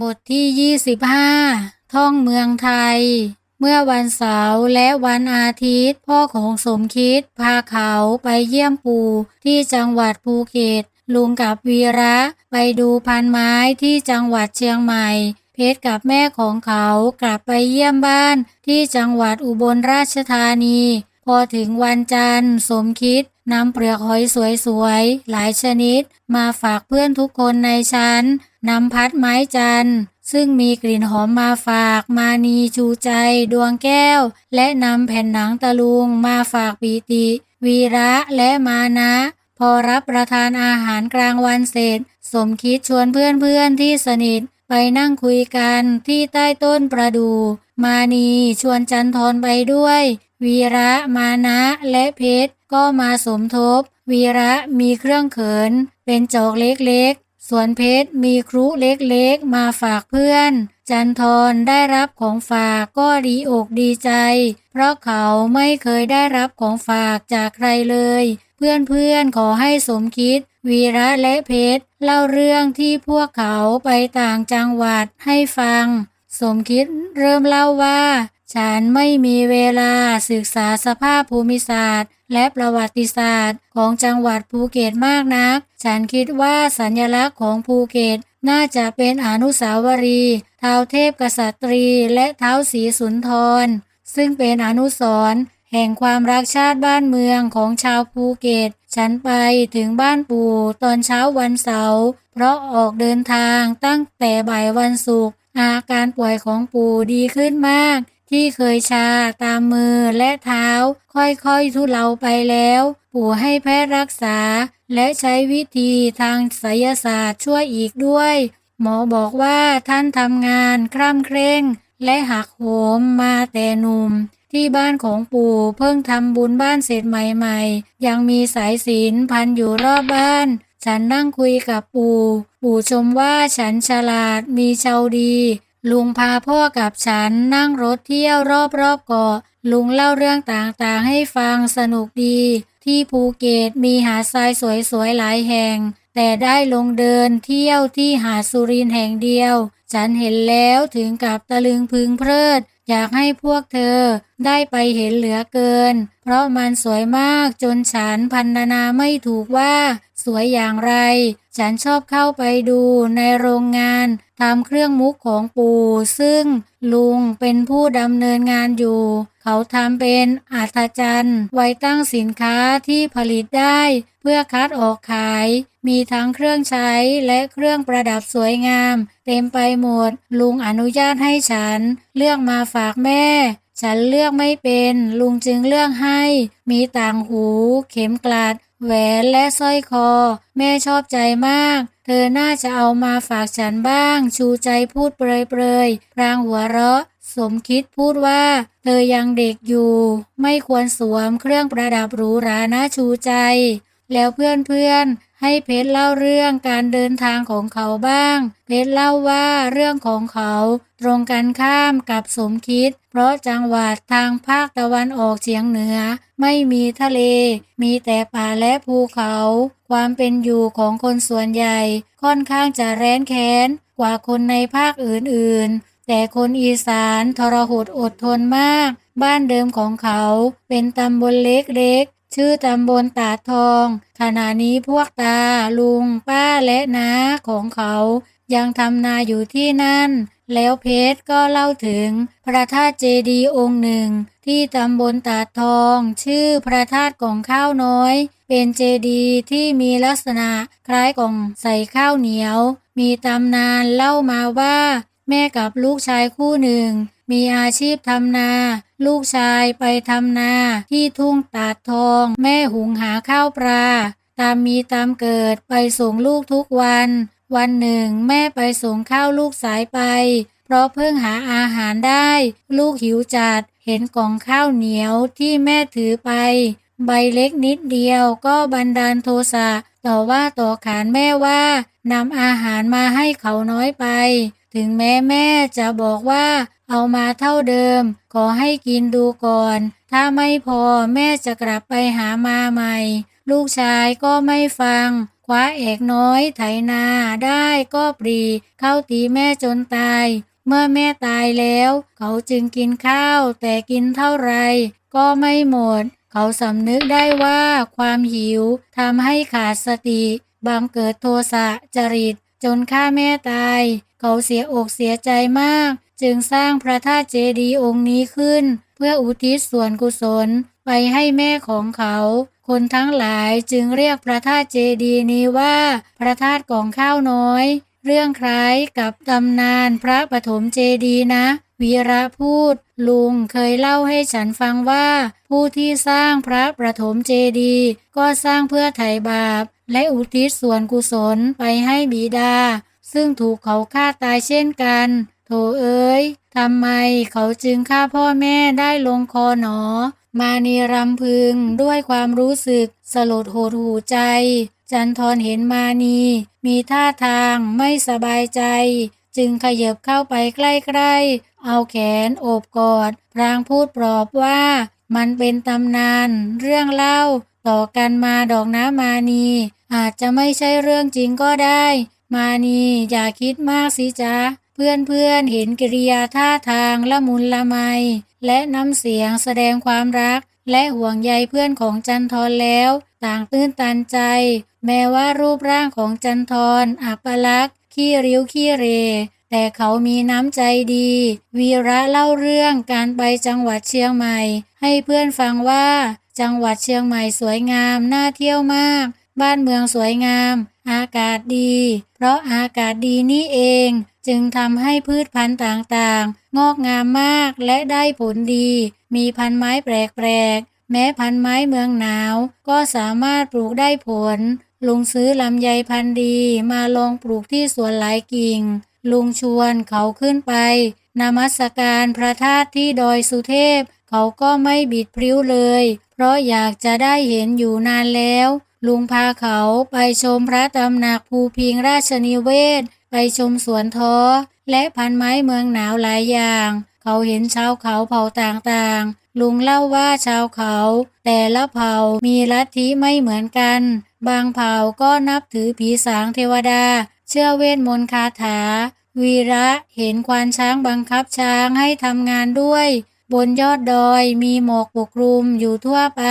บทที่25ท่องเมืองไทย เมื่อวันเสาร์และวันอาทิตย์ พ่อของสมคิดพาเขาไปเยี่ยมปู่ที่จังหวัดภูเก็ต ลุงกับวีระไปดูพันไม้ที่จังหวัดเชียงใหม่ เพชรกับแม่ของเขากลับไปเยี่ยมบ้านที่จังหวัดอุบลราชธานี พอถึงวันจันทร์ สมคิดนำเปลือกหอยสวยๆ หลายชนิด มาฝากเพื่อนทุกคนในชั้นนำพัดไม้จันทร์ ซึ่งมีกลิ่นหอมมาฝากมานีชูใจ ดวงแก้ว และนำแผ่นหนังตะลุงมาฝากปีติ วีระและมานะ พอรับประทานอาหารกลางวันเสร็จ สมคิดชวนเพื่อนๆที่สนิทไปนั่งคุยกันที่ใต้ต้นประดู่มานีชวนจันทรไปด้วย วีระมานะและเพชรก็มาสมทบ วีระมีเครื่องเขิน เป็นจอกเล็กๆ ส่วนเพชรมีครุเล็กๆ มาฝากเพื่อน จันทรได้รับของฝากก็ดีอกดีใจ เพราะเขาไม่เคยได้รับของฝากจากใครเลย เพื่อนๆขอให้สมคิด วีระและเพชรเล่าเรื่องที่พวกเขาไปต่างจังหวัดให้ฟัง สมคิดเริ่มเล่าว่า ฉันไม่มีเวลาศึกษาสภาพภูมิศาสตร์ และประวัติศาสตร์ ของจังหวัดภูเก็ตมากนัก ฉันคิดว่าสัญลักษณ์ของภูเก็ตน่าจะเป็นอนุสาวรีย์เท้าเทพกษัตรีและเท้าวศรีสุนทร ซึ่งเป็นอนุสรณ์แห่งความรักชาติบ้านเมืองของชาวภูเก็ต ฉันไปถึงบ้านปู่ตอนเช้าวันเสาร์ เพราะออกเดินทางตั้งแต่บ่ายวันศุกร์อาการป่วยของปู่ดีขึ้นมาก ที่เคยชาตามมือและเท้า ค่อยๆทุเลาไปแล้ว ปู่ให้แพทย์รักษา และใช้วิธีทางไสยศาสตร์ช่วยอีกด้วย หมอบอกว่าท่านทำงานคร่ำเคร่ง และหักโหมมาแต่หนุ่ม ที่บ้านของปู่เพิ่งทำบุญบ้านเสร็จใหม่ๆ ยังมีสายศีลพันอยู่รอบบ้าน ฉันนั่งคุยกับปู่ ปู่ชมว่าฉันฉลาดมีเชาดี ลุงพาพ่อกับฉันนั่งรถเที่ยวรอบๆเกาะ ลุงเล่าเรื่องต่างๆให้ฟังสนุกดี ที่ภูเก็ตมีหาดทรายสวยๆหลายแห่ง แต่ได้ลงเดินเที่ยวที่หาดสุรินแห่งเดียว ฉันเห็นแล้วถึงกับตะลึงพึงเพลิด อยากให้พวกเธอได้ไปเห็นเหลือเกิน เพราะมันสวยมากจนฉันพันนาไม่ถูกว่า สวยอย่างไร ฉันชอบเข้าไปดูในโรงงาน ทำเครื่องมุกของปู่ซึ่งลุงเป็นผู้ดำเนินงานอยู่ เขาทำเป็นอัศจรรย์ไว้ตั้งสินค้าที่ผลิตได้ เพื่อคัดออกขาย มีทั้งเครื่องใช้และเครื่องประดับสวยงาม เต็มไปหมด ลุงอนุญาตให้ฉัน เลือกมาฝากแม่ ฉันเลือกไม่เป็น ลุงจึงเลือกให้ มีต่างหู เข็มกลัด แหวนและสร้อยคอ แม่ชอบใจมาก เธอน่าจะเอามาฝากฉันบ้าง ชูใจพูดเปรยๆพรางหัวเราะ สมคิดพูดว่า เธอยังเด็กอยู่ ไม่ควรสวมเครื่องประดับหรูหรานะชูใจ แล้วเพื่อนๆ ให้เพชรเล่าเรื่องการเดินทางของเขาบ้าง เพชรเล่าว่าเรื่องของเขาตรงกันข้ามกับสมคิด เพราะจังหวัดทางภาคตะวันออกเฉียงเหนือ ไม่มีทะเล มีแต่ป่าและภูเขา ความเป็นอยู่ของคนส่วนใหญ่ ค่อนข้างจะแร้นแค้นกว่าคนในภาคอื่นๆแต่คนอีสานทรหดอดทนมาก บ้านเดิมของเขาเป็นตำบลเล็กๆ ชื่อตำบลตาดทอง ขณะนี้พวกตา ลุง ป้าและน้าของเขา ยังทำนาอยู่ที่นั่น แล้วเพชรก็เล่าถึง พระธาตุเจดีย์องค์หนึ่ง ที่ตำบลตาดทอง ชื่อพระธาตุกล่องข้าวน้อย เป็นเจดีย์ที่มีลักษณะคล้ายกล่องใส่ข้าวเหนียว มีตำนานเล่ามาว่า แม่กับลูกชายคู่หนึ่ง มีอาชีพทำนา ลูกชายไปทำนาที่ทุ่งตาดทอง แม่หุงหาข้าวปลา ตามมีตามเกิดไปส่งลูกทุกวัน วันหนึ่งแม่ไปส่งข้าวลูกสายไป เพราะเพิ่งหาอาหารได้ ลูกหิวจัด เห็นกล่องข้าวเหนียวที่แม่ถือไป ใบเล็กนิดเดียวก็บันดาลโทสะต่อว่าต่อขานแม่ว่านำอาหารมาให้เขาน้อยไป ถึงแม้แม่จะบอกว่า เอามาเท่าเดิม ขอให้กินดูก่อน ถ้าไม่พอแม่จะกลับไปหามาใหม่ ลูกชายก็ไม่ฟัง คว้าเอกน้อยไถนาได้ก็ปรี เข้าตีแม่จนตาย เมื่อแม่ตายแล้ว เขาจึงกินข้าว แต่กินเท่าไร ก็ไม่หมด เขาสำนึกได้ว่าความหิวทำให้ขาดสติบังเกิดโทสะจริตจนฆ่าแม่ตาย เขาเสียอกเสียใจมาก จึงสร้างพระธาตุเจดีย์องค์นี้ขึ้น เพื่ออุทิศส่วนกุศลไปให้แม่ของเขา คนทั้งหลายจึงเรียกพระธาตุเจดีย์นี้ว่า พระธาตุกองข้าวน้อย เรื่องคล้ายกับตำนานพระปฐมเจดีย์นะวีระพูด ลุงเคยเล่าให้ฉันฟังว่า ผู้ที่สร้างพระประถมเจดีย์ก็สร้างเพื่อไถ่บาป และอุทิศส่วนกุศลไปให้บิดา ซึ่งถูกเขาฆ่าตายเช่นกัน โถเอ๋ยทำไมเขาจึงฆ่าพ่อแม่ได้ลงคอหนอ มานีรำพึงด้วยความรู้สึกสลดโหดหูใจ จันทรเห็นมานี มีท่าทางไม่สบายใจ จึงขยับเข้าไปใกล้ๆ เอาแขนโอบกอด พรางพูดปลอบว่ามันเป็นตำนานเรื่องเล่าต่อกันมาดอกน้ำมานี อาจจะไม่ใช่เรื่องจริงก็ได้ มานีอย่าคิดมากสิจ๊ะ เพื่อนๆเห็นกิริยาท่าทางละมุนละไม และน้ำเสียงแสดงความรัก และห่วงใยเพื่อนของจันทรแล้ว ต่างตื้นตันใจ แม้ว่ารูปร่างของจันทรอัปลักษณ์ขี้ริ้วขี้เร แต่เขามีน้ำใจดี วีระเล่าเรื่องการไปจังหวัดเชียงใหม่ ให้เพื่อนฟังว่า จังหวัดเชียงใหม่สวยงามน่าเที่ยวมาก บ้านเมืองสวยงาม อากาศดี เพราะอากาศดีนี่เอง จึงทำให้พืชพันธุ์ต่างๆ งอกงามมากและได้ผลดี มีพันไม้แปลกๆ แม้พันไม้เมืองหนาว ก็สามารถปลูกได้ผล ลุงซื้อลำไยพันธุ์ดีมาลองปลูกที่สวนหลายกิ่ง ลุงชวนเขาขึ้นไป นมัสการพระธาตุที่ดอยสุเทพ เขาก็ไม่บิดพริ้วเลย เพราะอยากจะได้เห็นอยู่นานแล้ว ลุงพาเขาไปชมพระตำหนักภูพิงราชนิเวศ ไปชมสวนท้อ และพันไม้เมืองหนาวหลายอย่าง เขาเห็นชาวเขาเผ่าต่างๆ ลุงเล่าว่าชาวเขา แต่ละเผ่ามีลัทธิไม่เหมือนกัน บางเผ่าก็นับถือผีสางเทวดา เชื่อเวทมนต์คาถา วีระเห็นควานช้างบังคับช้างให้ทำงานด้วย บนยอดดอยมีหมอกปกคลุมอยู่ทั่วไป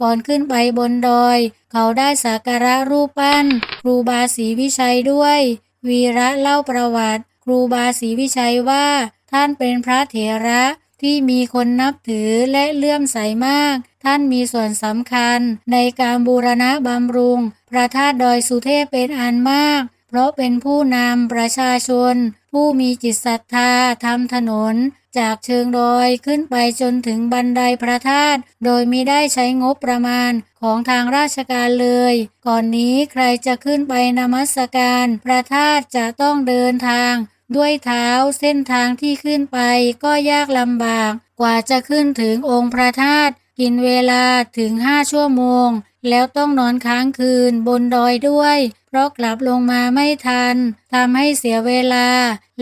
ก่อนขึ้นไปบนดอย เขาได้สักการะรูปปั้น ครูบาศรีวิชัยด้วย วีระเล่าประวัติ ครูบาศรีวิชัยว่า ท่านเป็นพระเถระที่มีคนนับถือและเลื่อมใสมาก ท่านมีส่วนสำคัญ ในการบูรณะบำรุง พระธาตุดอยสุเทพเป็นอันมาก เพราะเป็นผู้นำประชาชน ผู้มีจิตศรัทธาทำถนน จากเชิงดอยขึ้นไปจนถึงบันไดพระธาตุโดยมิได้ใช้งบประมาณของทางราชการเลย ก่อนนี้ใครจะขึ้นไปนมัสการ พระธาตุจะต้องเดินทาง ด้วยเท้าเส้นทางที่ขึ้นไปก็ยากลำบาก กว่าจะขึ้นถึงองค์พระธาตุกินเวลาถึงห้าชั่วโมง แล้วต้องนอนค้างคืนบนดอยด้วย เพราะกลับลงมาไม่ทันทำให้เสียเวลา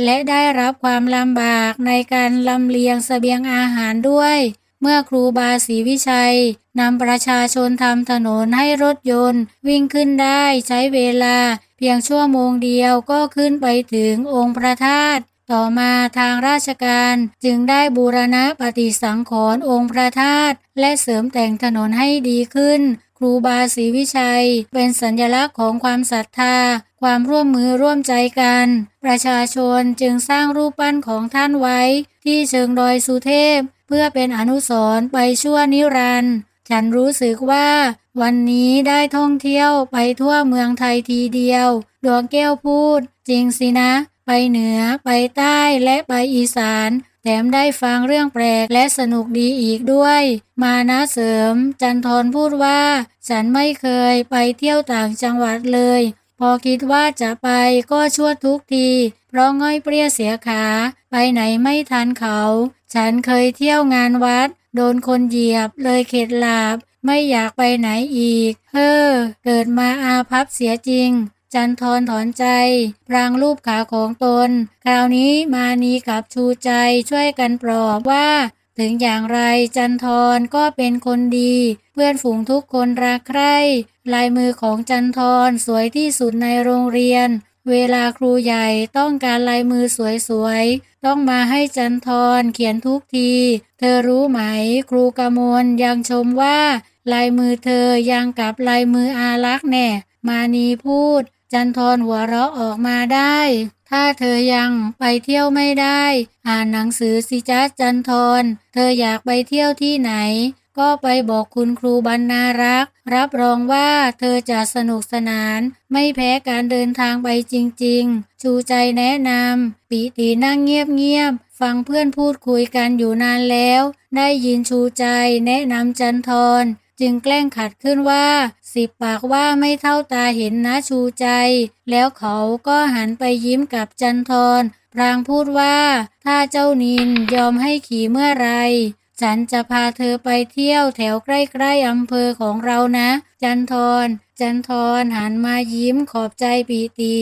และได้รับความลำบากในการลำเลียงเสบียงอาหารด้วย เมื่อครูบาศรีวิชัยนำประชาชนทำถนนให้รถยนต์ วิ่งขึ้นได้ใช้เวลา เพียงชั่วโมงเดียวก็ขึ้นไปถึงองค์พระธาตุต่อมาทางราชการจึงได้บูรณะปฏิสังขรณ์องค์พระธาตุและเสริมแต่งถนนให้ดีขึ้น รูบาศรีวิชัย เป็นสัญลักษณ์ของความศรัทธา ความร่วมมือร่วมใจกัน ประชาชนจึงสร้างรูปปั้นของท่านไว้ ที่เชิงดอยสุเทพ เพื่อเป็นอนุสรณ์ไปชั่วนิรันดร์ฉันรู้สึกว่า วันนี้ได้ท่องเที่ยวไปทั่วเมืองไทยทีเดียว ดวงแก้วพูด จริงสินะ ไปเหนือ ไปใต้และไปอีสาน แถมได้ฟังเรื่องแปลกและสนุกดีอีกด้วย มานะเสริม จันทรพูดว่า ฉันไม่เคยไปเที่ยวต่างจังหวัดเลย พอคิดว่าจะไปก็ชวดทุกที เพราะง่อยเปรี้ยเสียขา ไปไหนไม่ทันเขา ฉันเคยเที่ยวงานวัด โดนคนเหยียบเลยเข็ดหลาบ ไม่อยากไปไหนอีก เฮ้อ เกิดมาอาภัพเสียจริง จันทรถอนใจ พรางรูปขาของตน คราวนี้มานีกับชูใจช่วยกันปลอบว่า ถึงอย่างไรจันทรก็เป็นคนดี เพื่อนฝูงทุกคนรักใคร่ลายมือของจันทรสวยที่สุดในโรงเรียน เวลาครูใหญ่ต้องการลายมือสวยๆ ต้องมาให้จันทรเขียนทุกที เธอรู้ไหม ครูกมลยังชมว่า ลายมือเธอยังกับลายมืออารักษ์แน่ มานีพูด จันทรหัวเราะออกมาได้ ถ้าเธอยังไปเที่ยวไม่ได้ อ่านหนังสือสิจ้าจันทร เธออยากไปเที่ยวที่ไหน ก็ไปบอกคุณครูบรรณารักษ์ รับรองว่าเธอจะสนุกสนาน ไม่แพ้การเดินทางไปจริง ๆ ชูใจแนะนำปีตีนั่งเงียบๆฟังเพื่อนพูดคุยกันอยู่นานแล้ว ได้ยินชูใจแนะนำจันทร จึงแกล้งขัดขึ้นว่า สิบปากว่าไม่เท่าตาเห็นนะชูใจ แล้วเขาก็หันไปยิ้มกับจันทรพรางพูดว่า ถ้าเจ้านินยอมให้ขี่เมื่อไรฉันจะพาเธอไปเที่ยวแถวใกล้ๆอำเภอของเรานะ จันทร จันทรหันมายิ้มขอบใจปีติ